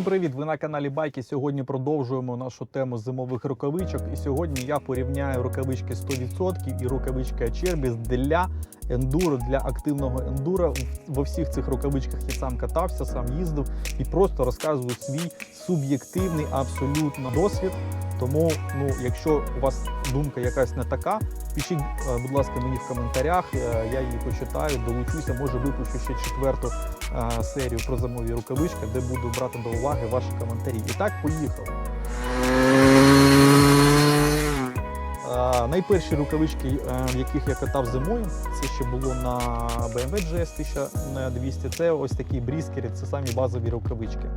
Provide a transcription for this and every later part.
Всім привіт! Ви на каналі Байки. Сьогодні продовжуємо нашу тему зимових рукавичок. І сьогодні я порівняю рукавички 100% і рукавички Ачербіс для ендуро, для активного ендуро. Во всіх цих рукавичках я сам катався, сам їздив і просто розказую свій суб'єктивний абсолютно досвід. Тому, ну, якщо у вас думка якась не така, пишіть, е, будь ласка, мені в коментарях. е, Я її почитаю, долучуся. Може випущу ще четверту е, серію про зимові рукавички, де буду брати до уваги ваші коментарі. І так, поїхав. Е, Найперші рукавички, в яких я катав зимою, це ще було на BMW GS 1200. Це ось такі бріскери, це самі базові рукавички.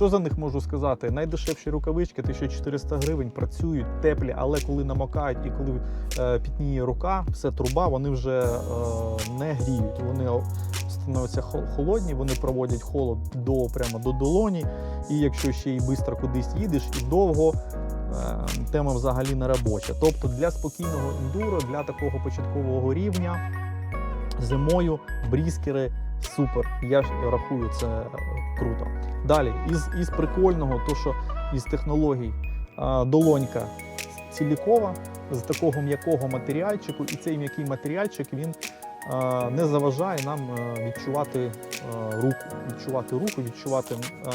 Що за них можу сказати? Найдешевші рукавички 1400 гривень, працюють теплі, але коли намокають і коли е, пітніє рука, все труба, вони вже е, не гріють. Вони становляться холодні, вони проводять холод до прямо до долоні. І якщо ще й швидко кудись їдеш і довго, е, тема взагалі не робоча. Тобто для спокійного ендуро, для такого початкового рівня зимою бріскери супер. Я ж рахую це е, круто. Далі, із, із прикольного, то що із технологій е, долонька цілікова з такого м'якого матеріальчику, і цей м'який матеріальчик він е, не заважає нам відчувати е, руку, відчувати руку, відчувати е,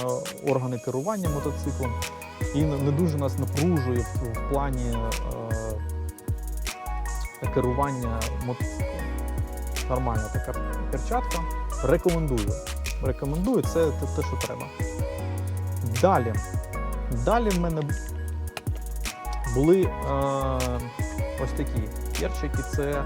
органи керування мотоциклом. І не дуже нас напружує в, в плані е, керування мотоциклом. Нормальна така перчатка. Рекомендую. Рекомендую, це те, що треба. Далі. Далі в мене були е, ось такі перчики. Це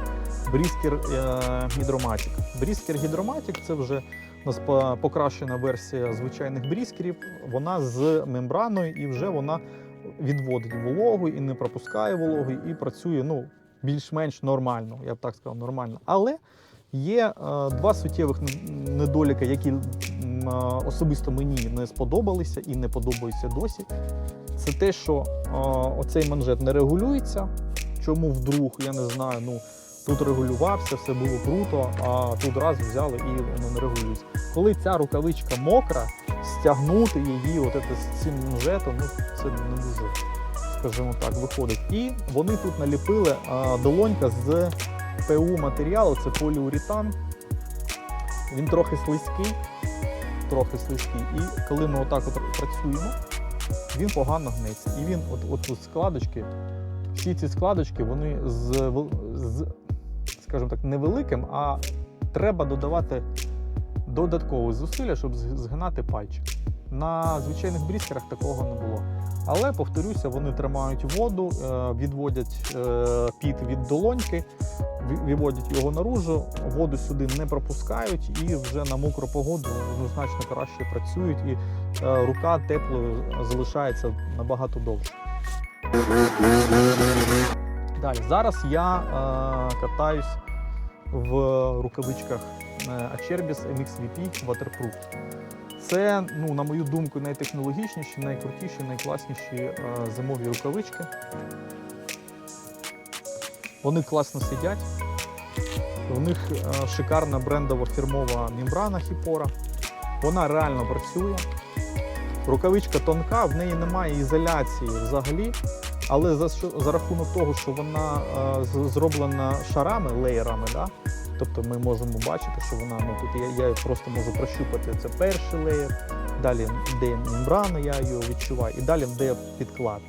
Бріскер е, Гідроматік. Бріскер Гідроматік це вже у нас покращена версія звичайних бріскерів. Вона з мембраною і вже вона відводить вологу і не пропускає вологу, і працює ну, більш-менш нормально, я б так сказав, нормально. Але є е, два суттєвих не- недоліки, які е, особисто мені не сподобалися і не подобаються досі. Це те, що е, оцей манжет не регулюється. Чому вдруг, я не знаю. Ну тут регулювався, все було круто, а тут раз взяли і воно не регулюється. Коли ця рукавичка мокра, стягнути її от з цим манжетом, ну це не дуже, скажімо так, виходить. І вони тут наліпили долонька з ПУ матеріалу, це поліуретан. Він трохи слизький, трохи слизький. І коли ми отак от працюємо, він погано гнеться. І він, от, от складочки, всі ці складочки, вони з, з скажімо так, невеликим, а треба додавати додаткові зусилля, щоб з- згинати пальчик. На звичайних бріскерах такого не було. Але повторюся, вони тримають воду, е, відводять е, піт від долоньки, виводять його наружу, воду сюди не пропускають і вже на мокру погоду ну, значно краще працюють, і е, рука теплою залишається набагато довше. Далі, зараз я е, катаюсь в рукавичках е, Acerbis MXVP Waterproof. Це, ну, на мою думку, найтехнологічніші, найкрутіші, найкласніші е, зимові рукавички. Вони класно сидять. У них е, шикарна брендова фірмова мембрана Хіпора. Вона реально працює. Рукавичка тонка, в неї немає ізоляції взагалі. Але за, за рахунок того, що вона е, зроблена шарами, леєрами, да? тобто ми можемо бачити, що вона ну, тут я, я просто можу прощупати це перший леєр, далі де мембрана, я її відчуваю, і далі де підклад.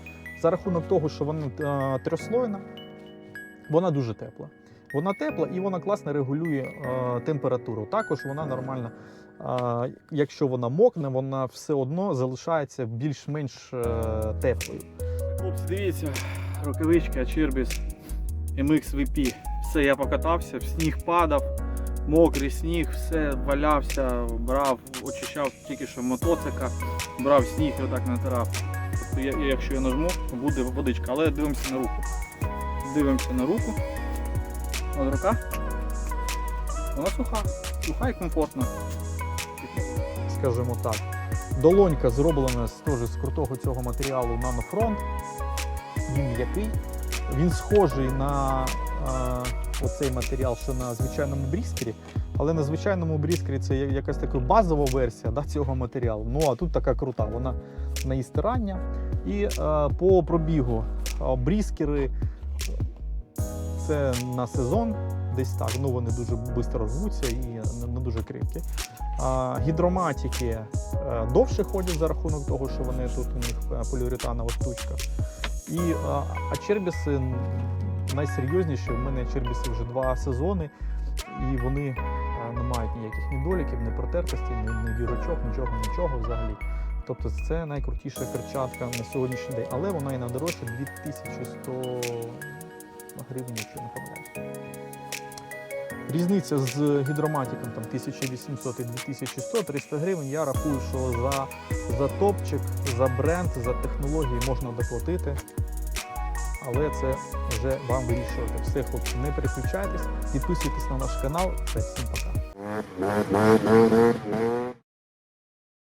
За рахунок того, що вона е, трьохслойна, вона дуже тепла. Вона тепла і вона класно регулює е, температуру. Також вона нормальна. Е, якщо вона мокне, вона все одно залишається більш-менш е, теплою. Хлопці, дивіться, рукавички, Ачирбіс, MX VP. Все, я покатався, в сніг падав, мокрий сніг, все валявся, брав, очищав тільки що мотоцика, брав сніг і отак натирав. Тобто, якщо я нажму, буде водичка. Але дивимося на руку. Дивимося на руку. От рука. Вона суха. Суха і комфортна. скажімо так. Долонька зроблена теж з крутого цього матеріалу Nanoфронт. Він м'який. Він схожий на е, оцей матеріал, що на звичайному бріскері. Але на звичайному бріскері це якась така базова версія да, цього матеріалу. Ну а тут така крута, вона на її стирання. І е, по пробігу е, бріскери це на сезон, десь так. Ну вони дуже швидко рвуться і не, дуже крихкі. А, гідроматики е, довше ходять за рахунок того, що вони тут у них е, поліуретанова штучка. І е, а чербіси найсерйозніші. У мене чербіси вже два сезони, і вони е, не мають ніяких недоліків, не протертості, ні, ні дірочок, нічого, нічого взагалі. Тобто це найкрутіша перчатка на сьогоднішній день, але вона і найдорожча 2100 гривень, якщо не помиляюсь. Різниця з гідроматиком там 1800 і 2100 300 гривень. Я рахую, що за, за топчик, за бренд, за технології можна доплатити. Але це вже вам вирішувати. Все, хлопці, не переключайтесь, підписуйтесь на наш канал. Все, всім пока.